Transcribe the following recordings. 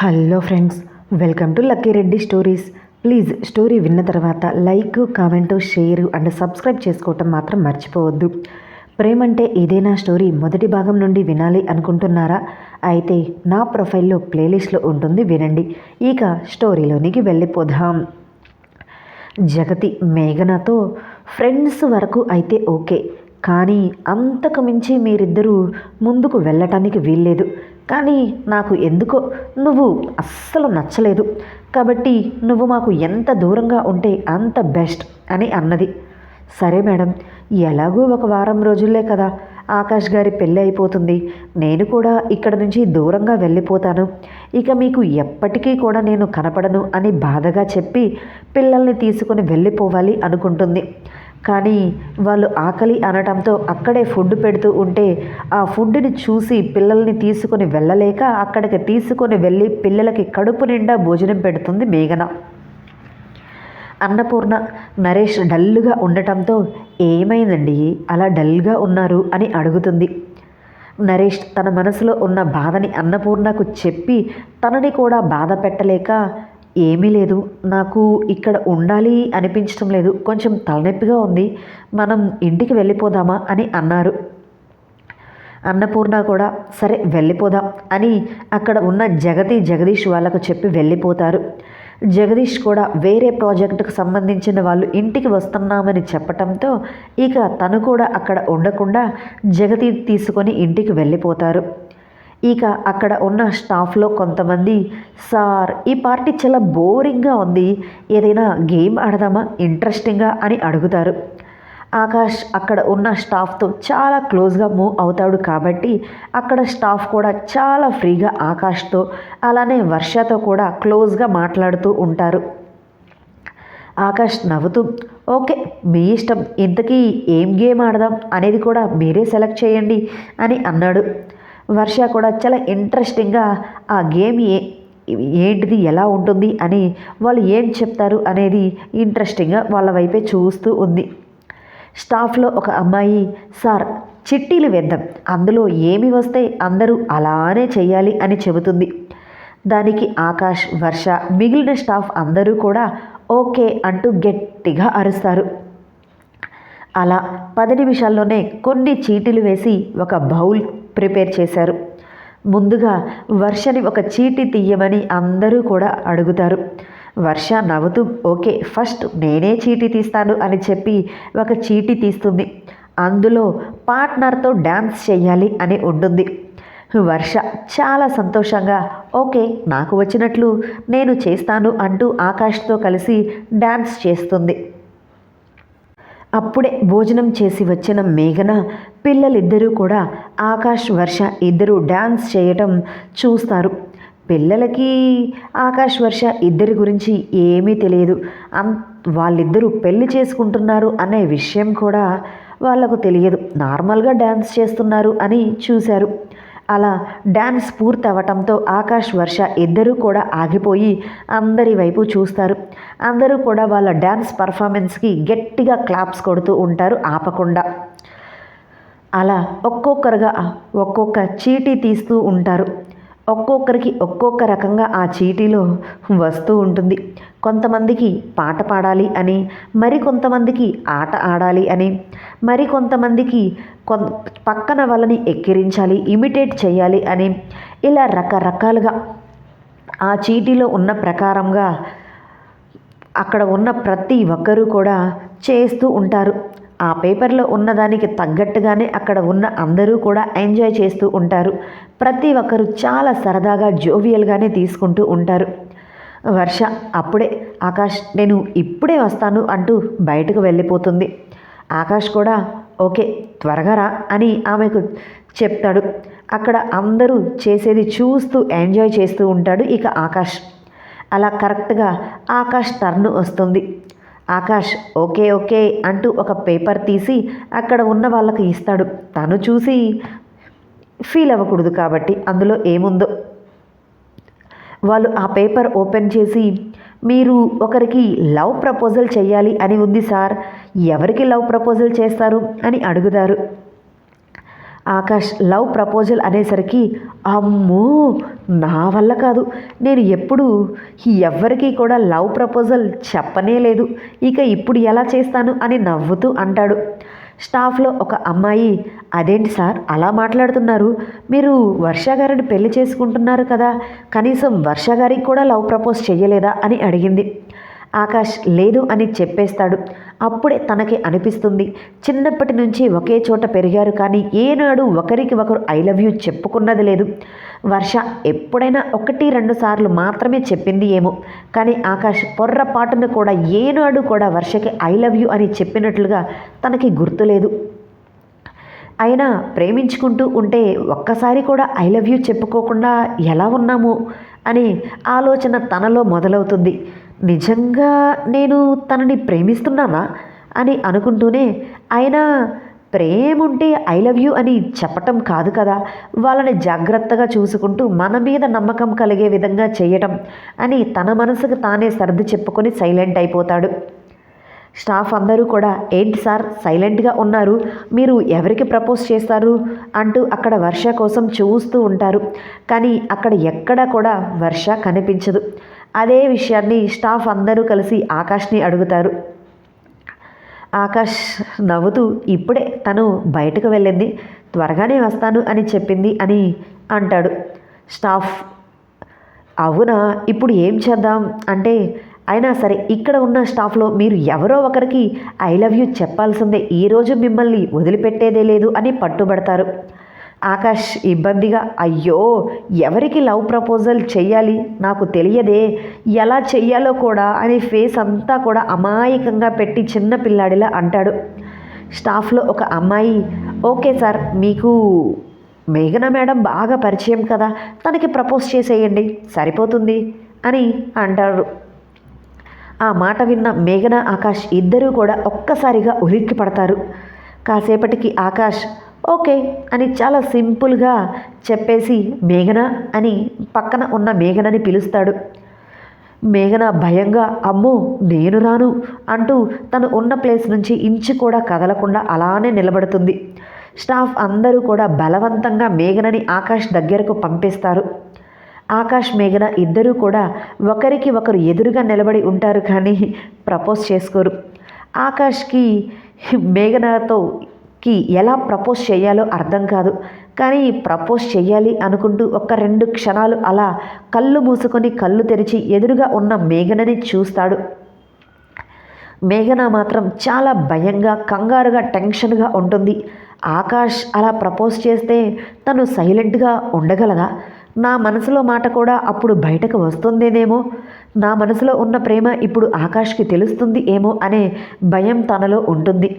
Hello friends welcome to lucky Reddy stories. Please story విన్న తర్వాత like comment share and subscribe చేసుకోవటం మాత్రం మర్చిపోవద్దు. ప్రేమంటే ఏదైనా స్టోరీ మొదటి భాగం నుండి వినాలి అనుకుంటున్నారా? అయితే నా ప్రొఫైల్లో ప్లేలిస్ట్లో ఉంటుంది వినండి. ఇక స్టోరీలోనికి వెళ్ళిపోదాం. జగతి మేఘనతో ఫ్రెండ్స్ వరకు అయితే ఓకే. కానీ అంతకు మించి మీరిద్దరూ ముందుకు వెళ్ళటానికి వీల్లేదు. కానీ నాకు ఎందుకో నువ్వు అస్సలు నచ్చలేదు. కాబట్టి నువ్వు మాకు ఎంత దూరంగా ఉంటే అంత బెస్ట్ అని అన్నది. సరే మేడం ఎలాగూ ఒక వారం రోజుల్లే కదా. ఆకాష్ గారి పెళ్ళి అయిపోతుంది. నేను కూడా ఇక్కడ నుంచి దూరంగా వెళ్ళిపోతాను. ఇక మీకు ఎప్పటికీ కూడా నేను కనపడను అని బాధగా చెప్పి పిల్లల్ని తీసుకుని వెళ్ళిపోవాలి అనుకుంటుంది. కానీ వాళ్ళు ఆకలి అనటంతో అక్కడే ఫుడ్ పెడుతూ ఉంటే ఆ ఫుడ్ని చూసి పిల్లల్ని తీసుకొని వెళ్ళలేక అక్కడికి తీసుకొని వెళ్ళి పిల్లలకి కడుపు నిండా భోజనం పెడుతుంది మేఘన. అన్నపూర్ణ నరేష్ డల్గా ఉండటంతో ఏమైందండి? అలా డల్గా ఉన్నారు అని అడుగుతుంది. నరేష్ తన మనసులో ఉన్న బాధని అన్నపూర్ణకు చెప్పి తనని కూడా బాధ పెట్టలేక ఏమీ లేదు. నాకు ఇక్కడ ఉండాలి అనిపించడం లేదు. కొంచెం తలనొప్పిగా ఉంది. మనం ఇంటికి వెళ్ళిపోదామా అని అన్నారు. అన్నపూర్ణ కూడా సరే వెళ్ళిపోదాం అని అక్కడ ఉన్న జగతి జగదీష్ వాళ్ళకు చెప్పి వెళ్ళిపోతారు. జగదీష్ కూడా వేరే ప్రాజెక్టుకు సంబంధించిన వాళ్ళు ఇంటికి వస్తున్నామని చెప్పటంతో ఇక తను కూడా అక్కడ ఉండకుండా జగతి తీసుకొని ఇంటికి వెళ్ళిపోతారు. ఇక అక్కడ ఉన్న స్టాఫ్లో కొంతమంది సార్ ఈ పార్టీ చాలా బోరింగ్గా ఉంది. ఏదైనా గేమ్ ఆడదామా? ఇంట్రెస్టింగ్గా? అని అడుగుతారు. ఆకాష్ అక్కడ ఉన్న స్టాఫ్తో చాలా క్లోజ్గా మూవ్ అవుతాడు కాబట్టి అక్కడ స్టాఫ్ కూడా చాలా ఫ్రీగా ఆకాష్తో అలానే వర్షతో కూడా క్లోజ్గా మాట్లాడుతూ ఉంటారు. ఆకాష్ నవ్వుతూ ఓకే మీ ఇష్టం. ఇంతకీ ఏం గేమ్ ఆడదాం? అనేది కూడా మీరే సెలెక్ట్ చేయండి అని అన్నాడు. వర్ష కూడా చాలా ఇంట్రెస్టింగ్గా ఆ గేమ్ ఏ ఏంటిది ఎలా ఉంటుంది అని వాళ్ళు ఏం చెప్తారు అనేది ఇంట్రెస్టింగ్గా వాళ్ళ వైపే చూస్తూ ఉంది. స్టాఫ్లో ఒక అమ్మాయి సార్ చిట్టీలు వేద్దాం. అందులో ఏమి వస్తే అందరూ అలానే చేయాలి అని చెబుతుంది. దానికి ఆకాష్ వర్ష మిగిలిన స్టాఫ్ అందరూ కూడా ఓకే అంటూ గట్టిగా అరుస్తారు. అలా పది నిమిషాల్లోనే కొన్ని చీటీలు వేసి ఒక బౌల్ ప్రిపేర్ చేశారు. ముందుగా వర్షని ఒక చీటీ తీయమని అందరూ కూడా అడుగుతారు. వర్ష నవ్వుతూ ఓకే ఫస్ట్ నేనే చీటీ తీస్తాను అని చెప్పి ఒక చీటీ తీస్తుంది. అందులో పార్ట్నర్తో డ్యాన్స్ చేయాలి అని ఉంటుంది. వర్ష చాలా సంతోషంగా ఓకే నాకు వచ్చినట్లు నేను చేస్తాను అంటూ ఆకాష్తో కలిసి డ్యాన్స్ చేస్తుంది. అప్పుడే భోజనం చేసి వచ్చిన మేఘన పిల్లలిద్దరూ కూడా ఆకాష్ వర్ష ఇద్దరూ డ్యాన్స్ చేయటం చూస్తారు. పిల్లలకి ఆకాష్ వర్ష ఇద్దరి గురించి ఏమీ తెలియదు. అం వాళ్ళిద్దరూ పెళ్ళి చేసుకుంటున్నారు అనే విషయం కూడా వాళ్ళకు తెలియదు. నార్మల్గా డ్యాన్స్ చేస్తున్నారు అని చూశారు. అలా డ్యాన్స్ పూర్తి అవ్వటంతో ఆకాష్ వర్ష ఇద్దరూ కూడా ఆగిపోయి అందరి వైపు చూస్తారు. అందరూ కూడా వాళ్ళ డ్యాన్స్ పర్ఫార్మెన్స్కి గట్టిగా క్లాప్స్ కొడుతూ ఉంటారు ఆపకుండా. అలా ఒక్కొక్కరుగా ఒక్కొక్క చీటీ తీస్తూ ఉంటారు. ఒక్కొక్కరికి ఒక్కొక్క రకంగా ఆ చీటీలో వస్తూ ఉంటుంది. కొంతమందికి పాట పాడాలి అని మరి కొంతమందికి ఆట ఆడాలి అని మరి కొంతమందికి కొ పక్కన వాళ్ళని ఎక్కిరించాలి ఇమిటేట్ చేయాలి అని ఇలా రకరకాలుగా ఆ చీటీలో ఉన్న ప్రకారంగా అక్కడ ఉన్న ప్రతి ఒక్కరూ కూడా చేస్తూ ఉంటారు. ఆ పేపర్లో ఉన్నదానికి తగ్గట్టుగానే అక్కడ ఉన్న అందరూ కూడా ఎంజాయ్ చేస్తూ ఉంటారు. ప్రతి ఒక్కరు చాలా సరదాగా జోవియల్గానే తీసుకుంటూ ఉంటారు. వర్ష అప్పుడే. ఆకాష్ నేను ఇప్పుడే వస్తాను అంటూ బయటకు వెళ్ళిపోతుంది. ఆకాష్ కూడా ఓకే త్వరగా రా అని ఆమెకు చెప్తాడు. అక్కడ అందరూ చేసేది చూస్తూ ఎంజాయ్ చేస్తూ ఉంటాడు ఇక ఆకాష్. అలా కరెక్ట్గా ఆకాష్ టర్న్ వస్తుంది. ఆకాష్ ఓకే ఓకే అంటూ ఒక పేపర్ తీసి అక్కడ ఉన్న వాళ్ళకి ఇస్తాడు. తను చూసి ఫీల్ అవ్వకూడదు కాబట్టి అందులో ఏముందో. వాళ్ళు ఆ పేపర్ ఓపెన్ చేసి మీరు ఒకరికి లవ్ ప్రపోజల్ చేయాలి అని ఉంది సార్. ఎవరికి లవ్ ప్రపోజల్ చేస్తారు అని అడుగుతారు. ఆకాష్ లవ్ ప్రపోజల్ అనేసరికి అమ్మో నా వల్ల కాదు. నేను ఎప్పుడు ఎవ్వరికీ కూడా లవ్ ప్రపోజల్ చెప్పనే లేదు. ఇక ఇప్పుడు ఎలా చేస్తాను అని నవ్వుతూ అంటాడు. స్టాఫ్లో ఒక అమ్మాయి అదేంటి సార్ అలా మాట్లాడుతున్నారు. మీరు వర్ష గారిని పెళ్ళి చేసుకుంటున్నారు కదా కనీసం వర్ష గారికి కూడా లవ్ ప్రపోజ్ చేయలేదా అని అడిగింది. ఆకాష్ లేదు అని చెప్పేస్తాడు. అప్పుడే తనకి అనిపిస్తుంది. చిన్నప్పటి నుంచి ఒకే చోట పెరిగారు కానీ ఏనాడు ఒకరికి ఒకరు ఐ లవ్ యూ చెప్పుకున్నది లేదు. వర్ష ఎప్పుడైనా ఒకటి రెండు సార్లు మాత్రమే చెప్పింది ఏమో. కానీ ఆకాష్ పొర్రపాటును కూడా ఏనాడు కూడా వర్షకి ఐ లవ్ యూ అని చెప్పినట్లుగా తనకి గుర్తులేదు అయినా ప్రేమించుకుంటూ ఉంటే ఒక్కసారి కూడా ఐ లవ్ యూ చెప్పుకోకుండా ఎలా ఉన్నాము? అనే ఆలోచన తనలో మొదలవుతుంది. నిజంగా నేను తనని ప్రేమిస్తున్నానా అని అనుకుంటూనే అయినా ప్రేముంటే ఐ లవ్ యూ అని చెప్పటం కాదు కదా. వాళ్ళని జాగ్రత్తగా చూసుకుంటూ మన మీద నమ్మకం కలిగే విధంగా చేయటం అని తన మనసుకు తానే సర్ది చెప్పుకొని సైలెంట్ అయిపోతాడు. స్టాఫ్ అందరూ కూడా ఏంటి సార్ సైలెంట్గా ఉన్నారు? మీరు ఎవరికి ప్రపోజ్ చేస్తారు? అంటూ అక్కడ వర్ష కోసం చూస్తూ ఉంటారు. కానీ అక్కడ ఎక్కడా కూడా వర్ష కనిపించదు. అదే విషయాన్ని స్టాఫ్ అందరూ కలిసి ఆకాష్ని అడుగుతారు. ఆకాష్ నవ్వుతూ ఇప్పుడే తను బయటకు వెళ్ళింది. త్వరగానే వస్తాను అని చెప్పింది అని అంటాడు. స్టాఫ్ అవునా? ఇప్పుడు ఏం చేద్దాం? అంటే అయినా సరే ఇక్కడ ఉన్న స్టాఫ్లో మీరు ఎవరో ఒకరికి ఐ లవ్ యూ చెప్పాల్సిందే. ఈరోజు మిమ్మల్ని వదిలిపెట్టేదే లేదు అని పట్టుబడతారు. ఆకాష్ ఇబ్బందిగా అయ్యో ఎవరికి లవ్ ప్రపోజల్ చెయ్యాలి? నాకు తెలియదే. ఎలా చెయ్యాలో కూడా అని ఫేస్ అంతా కూడా అమాయకంగా పెట్టి చిన్న పిల్లాడిలా అంటాడు. స్టాఫ్లో ఒక అమ్మాయి ఓకే సార్ మీకు మేఘన మేడం బాగా పరిచయం కదా తనకి ప్రపోజ్ చేసేయండి సరిపోతుంది అని అంటారు. ఆ మాట విన్న మేఘన ఆకాష్ ఇద్దరూ కూడా ఒక్కసారిగా ఉలిక్కి పడతారు కాసేపటికి ఆకాష్ ఓకే అని చాలా సింపుల్గా చెప్పేసి మేఘన అని పక్కన ఉన్న మేఘనని పిలుస్తాడు. మేఘన భయంగా అమ్మో నేను రాను అంటూ తను ఉన్న ప్లేస్ నుంచి ఇంచు కూడా కదలకుండా అలానే నిలబడుతుంది. స్టాఫ్ అందరూ కూడా బలవంతంగా మేఘనని ఆకాష్ దగ్గరకు పంపిస్తారు. ఆకాష్ మేఘన ఇద్దరూ కూడా ఒకరికి ఒకరు ఎదురుగా నిలబడి ఉంటారు కానీ ప్రపోజ్ చేసుకోరు. ఆకాష్కి మేఘనతో కి ఎలా ప్రపోజ్ చేయాలో అర్థం కాదు. కానీ ప్రపోజ్ చేయాలి అనుకుంటూ ఒక రెండు క్షణాలు అలా కళ్ళు మూసుకొని కళ్ళు తెరిచి ఎదురుగా ఉన్న మేఘనని చూస్తాడు. మేఘన మాత్రం చాలా భయంగా కంగారుగా టెన్షన్గా ఉంటుంది. ఆకాష్ అలా ప్రపోజ్ చేస్తే తను సైలెంట్గా ఉండగలదా? నా మనసులో మాట కూడా అప్పుడు బయటకు వస్తుందేనేమో? నా మనసులో ఉన్న ప్రేమ ఇప్పుడు ఆకాష్కి తెలుస్తుంది ఏమో అనే భయం తనలో ఉంటుంది.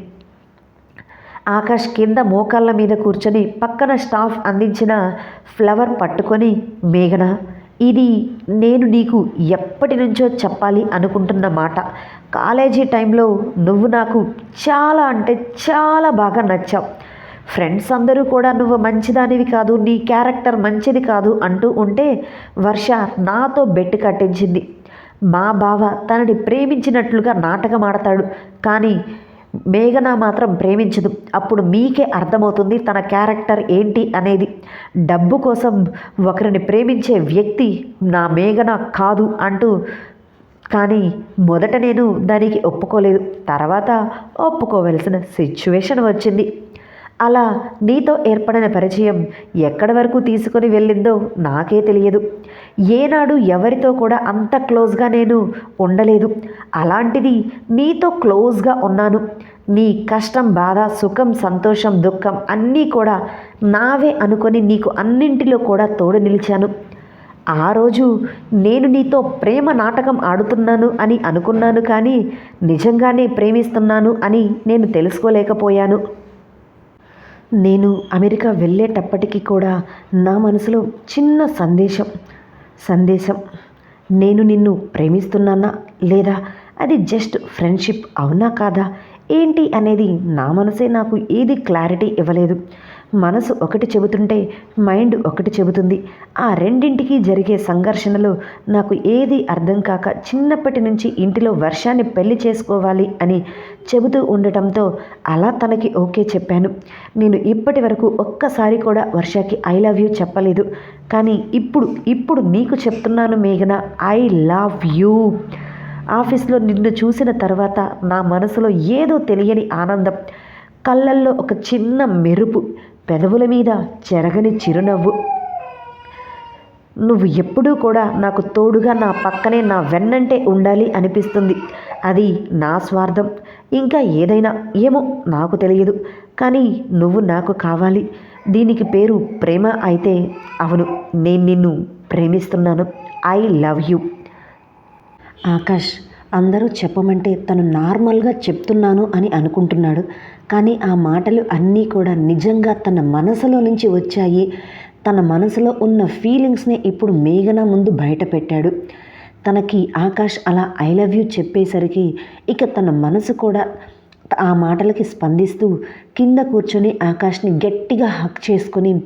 ఆకాష్ కింద మోకాళ్ళ మీద కూర్చొని పక్కన స్టాఫ్ అందించిన ఫ్లవర్ పట్టుకొని మేఘన ఇది నేను నీకు ఎప్పటి నుంచో చెప్పాలి అనుకుంటున్న మాట. కాలేజీ టైంలో నువ్వు నాకు చాలా అంటే చాలా బాగా నచ్చావు. ఫ్రెండ్స్ అందరూ కూడా నువ్వు మంచిదానివి కాదు నీ క్యారెక్టర్ మంచిది కాదు అంటూ ఉంటే వర్ష నాతో బెట్టు కట్టించింది. మా బావ తనని ప్రేమించినట్లుగా నాటకం ఆడతాడు. కానీ మేఘన మాత్రం ప్రేమించదు. అప్పుడు మీకే అర్థమవుతుంది తన క్యారెక్టర్ ఏంటి అనేది. డబ్బు కోసం ఒకరిని ప్రేమించే వ్యక్తి నా మేఘన కాదు అంటూ కానీ మొదట నేను దానికి ఒప్పుకోలేదు. తర్వాత ఒప్పుకోవలసిన సిచ్యువేషన్ వచ్చింది. అలా నీతో ఏర్పడిన పరిచయం ఎక్కడి వరకు తీసుకొని వెళ్ళిందో నాకే తెలియదు. ఏనాడు ఎవరితో కూడా అంత క్లోజ్గా నేను ఉండలేదు. అలాంటిది నీతో క్లోజ్గా ఉన్నాను. నీ కష్టం బాధ సుఖం సంతోషం దుఃఖం అన్నీ కూడా నావే అనుకొని నీకు అన్నింటిలో కూడా తోడు నిలిచాను. ఆ రోజు నేను నీతో ప్రేమ నాటకం ఆడుతున్నాను అని అనుకున్నాను కానీ నిజంగానే ప్రేమిస్తున్నాను అని నేను తెలుసుకోలేకపోయాను. నేను అమెరికా వెళ్ళేటప్పటికీ కూడా నా మనసులో చిన్న సందేశం. సందేశం. నేను నిన్ను ప్రేమిస్తున్నానా? లేదా అది జస్ట్ ఫ్రెండ్షిప్ అవునా కాదా? ఏంటి అనేది నా మనసే నాకు ఏది క్లారిటీ ఇవ్వలేదు. మనసు ఒకటి చెబుతుంటే మైండ్ ఒకటి చెబుతుంది. ఆ రెండింటికి జరిగే సంఘర్షణలో నాకు ఏది అర్థం కాక చిన్నప్పటి నుంచి ఇంటిలో వర్షాన్ని పెళ్ళి చేసుకోవాలి అని చెబుతూ ఉండటంతో అలా తనకి ఓకే చెప్పాను. నేను ఇప్పటి వరకు ఒక్కసారి కూడా వర్షాకి ఐ లవ్ యూ చెప్పలేదు. కానీ ఇప్పుడు ఇప్పుడు నీకు చెప్తున్నాను మేఘన ఐ లవ్ యూ. ఆఫీస్లో నిన్ను చూసిన తర్వాత నా మనసులో ఏదో తెలియని ఆనందం కళ్ళల్లో ఒక చిన్న మెరుపు పెదవుల మీద చెరగని చిరునవ్వు. నువ్వు ఎప్పుడూ కూడా నాకు తోడుగా నా పక్కనే నా వెన్నంటే ఉండాలి అనిపిస్తుంది. అది నా స్వార్థం. ఇంకా ఏదైనా ఏమో నాకు తెలియదు. కానీ నువ్వు నాకు కావాలి. దీనికి పేరు ప్రేమ అయితే అవును నేను నిన్ను ప్రేమిస్తున్నాను. I love you. ఆకాష్ అందరూ చెప్పమంటే తను నార్మల్గా చెప్తున్నాను అని అనుకుంటున్నాడు. కానీ ఆ మాటలు అన్నీ కూడా నిజంగా తన మనసులో నుంచి వచ్చాయి. తన మనసులో ఉన్న ఫీలింగ్స్ని ఇప్పుడు మేఘన ముందు బయట పెట్టాడు. తనకి ఆకాష్ అలా ఐ లవ్ యూ చెప్పేసరికి ఇక తన మనసు కూడా ఆ మాటలకి స్పందిస్తూ కింద కూర్చొని ఆకాష్ని గట్టిగా హక్ చేసుకొని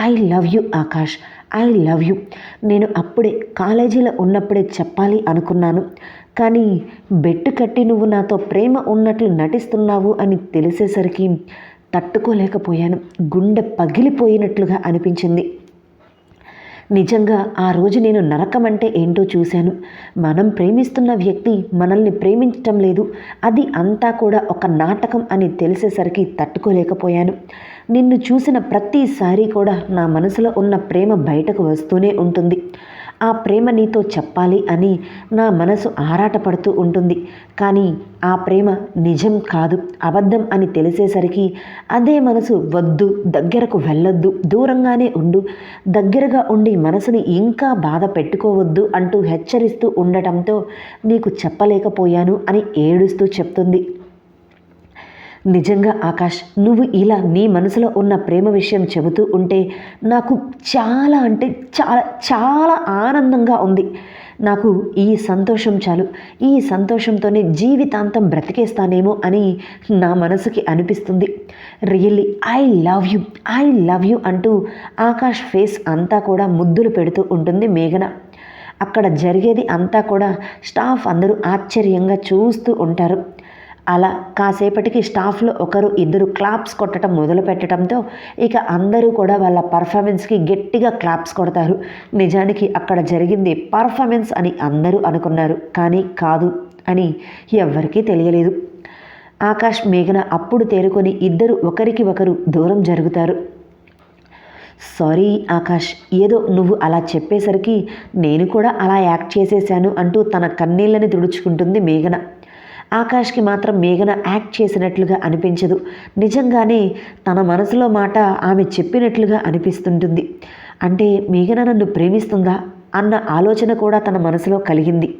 I love you Akash I love you. నేను అప్పుడే కాలేజీలో ఉన్నప్పుడే చెప్పాలి అనుకున్నాను. కానీ బెట్టు కట్టి నువ్వు నాతో ప్రేమ ఉన్నట్లు నటిస్తున్నావు అని తెలిసేసరికి తట్టుకోలేకపోయాను. గుండె పగిలిపోయినట్లుగా అనిపించింది. నిజంగా ఆ రోజు నేను నరకం అంటే ఏంటో చూశాను. మనం ప్రేమిస్తున్న వ్యక్తి మనల్ని ప్రేమించటం లేదు. అది అంతా కూడా ఒక నాటకం అని తెలిసేసరికి తట్టుకోలేకపోయాను. నిన్ను చూసిన ప్రతిసారి కూడా నా మనసులో ఉన్న ప్రేమ బయటకు వస్తూనే ఉంటుంది. ఆ ప్రేమ నీతో చెప్పాలి అని నా మనసు ఆరాటపడుతూ ఉంటుంది. కానీ ఆ ప్రేమ నిజం కాదు అబద్ధం అని తెలిసేసరికి అదే మనసు వద్దు దగ్గరకు వెళ్ళొద్దు దూరంగానే ఉండు దగ్గరగా ఉండి మనసుని ఇంకా బాధ పెట్టుకోవద్దు అంటూ హెచ్చరిస్తూ ఉండటంతో నీకు చెప్పలేకపోయాను అని ఏడుస్తూ చెప్తుంది. నిజంగా ఆకాష్ నువ్వు ఇలా నీ మనసులో ఉన్న ప్రేమ విషయం చెబుతూ ఉంటే నాకు చాలా అంటే చాలా చాలా ఆనందంగా ఉంది. నాకు ఈ సంతోషం చాలు. ఈ సంతోషంతోనే జీవితాంతం బ్రతికేస్తానేమో అని నా మనసుకి అనిపిస్తుంది. Really I love you I love you అంటూ ఆకాష్ ఫేస్ అంతా కూడా ముద్దులు పెడుతూ ఉంటుంది మేఘన. అక్కడ జరిగేది అంతా కూడా స్టాఫ్ అందరూ ఆశ్చర్యంగా చూస్తూ ఉంటారు. అలా కాసేపటికి స్టాఫ్లో ఒకరు ఇద్దరు క్లాప్స్ కొట్టడం మొదలు పెట్టడంతో ఇక అందరూ కూడా వాళ్ళ పర్ఫార్మెన్స్కి గట్టిగా క్లాప్స్ కొడతారు. నిజానికి అక్కడ జరిగింది పర్ఫార్మెన్స్ అని అందరూ అనుకున్నారు. కానీ కాదు అని ఎవ్వరికీ తెలియలేదు. ఆకాష్ మేఘన అప్పుడు తేరుకొని ఇద్దరు ఒకరికి ఒకరు దూరం జరుగుతారు. సారీ ఆకాష్ ఏదో నువ్వు అలా చెప్పేసరికి నేను కూడా అలా యాక్ట్ చేసేశాను అంటూ తన కన్నీళ్ళని తుడుచుకుంటుంది మేఘన. ఆకాష్కి మాత్రం మేఘన యాక్ట్ చేసినట్లుగా అనిపించదు. నిజంగానే తన మనసులో మాట ఆమె చెప్పినట్లుగా అనిపిస్తుంటుంది. అంటే మేఘన నన్ను ప్రేమిస్తుందా? అన్న ఆలోచన కూడా తన మనసులో కలిగింది.